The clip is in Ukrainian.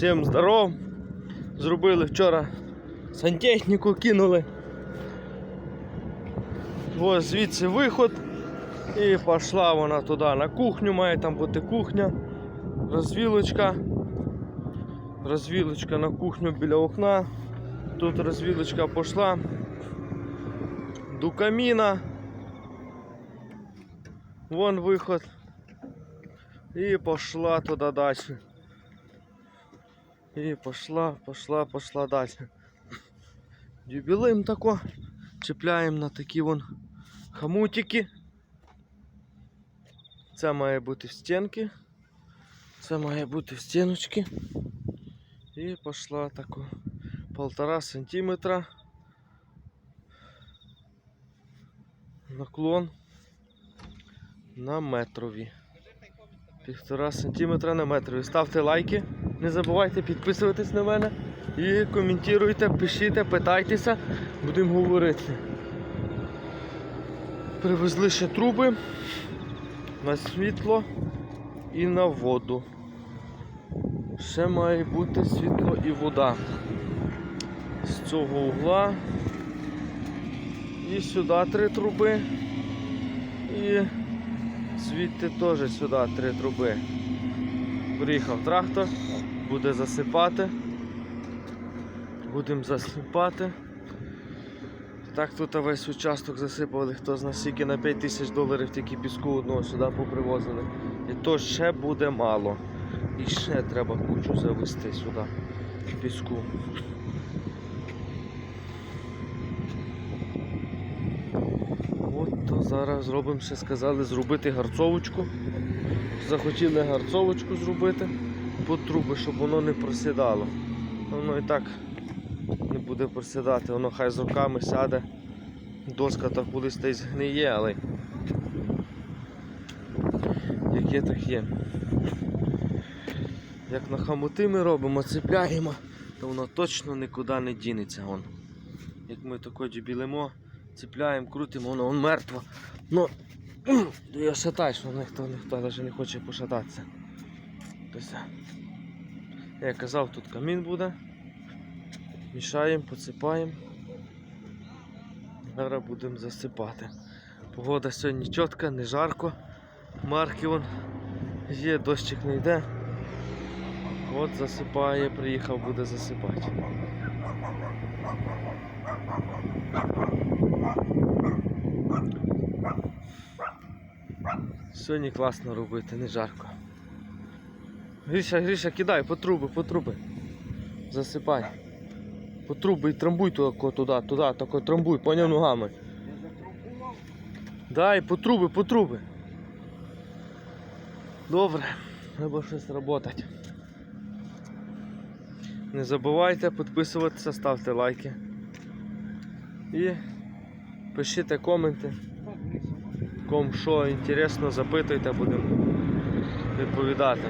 Всім здоров! Зробили вчора сантехніку, кинули. Ось звідси виход. І пішла вона туди на кухню, має там бути кухня, розвілочка. Розвілочка на кухню біля окна. Тут розвілочка пішла до каміна. Вон виход. І пішла туди далі. І пішла, пішла, пішла далі. Юбілеєм тако. Чіпляємо на такі вон хамутики. Це має бути в стінки. Це має бути в стіночки. І пішла тако полтора сантиметра. Наклон на метрові. Півтора сантиметра на метрові. Ставте лайки, не забувайте підписуватись на мене і коментуйте, пишіть, питайтеся, будемо говорити. Привезли ще труби на світло і на воду. Ще має бути світло і вода. З цього угла. І сюди три труби. І звідти теж сюди три труби. Приїхав трактор, буде засипати. Будемо засипати. Так тут весь участок засипали, хто з нас скільки на 5 тисяч доларів тільки піску одного сюди попривозили. І то ще буде мало. І ще треба кучу завести сюди піску. От то зараз зробимо, ще сказали зробити гарцовочку. Захотіли гарцовочку зробити під труби, щоб воно не просідало. Воно і так не буде просідати, воно хай з руками сяде. Доска так колись та й згниє, але як є, так є. Як на хамути ми робимо, цепляємо, то воно точно нікуди не дінеться. Вон. Як ми тако дібілимо, цепляємо, крутимо, воно вон мертво. Ну, я шатаєш, воно ніхто, ніхто навіть не хоче пошататися. Тобто, я казав, тут камін буде. Мішаємо, посипаємо. Зараз будемо засипати. Погода сьогодні чітка, не жарко. Марки вон є, дощик не йде. От засипає, приїхав, буде засипати. Сьогодні класно робити, не жарко. Гріша, Гріша, кидай по труби, по труби. Засипай. По труби і трамбуй туди, туди, туди, тако трамбуй, поняв ногами. Дай, по труби, по труби. Добре, треба щось працювати. Не забувайте підписуватися, ставте лайки. І пишіть коменти. Кому що інтересно, запитуйте, будемо відповідати.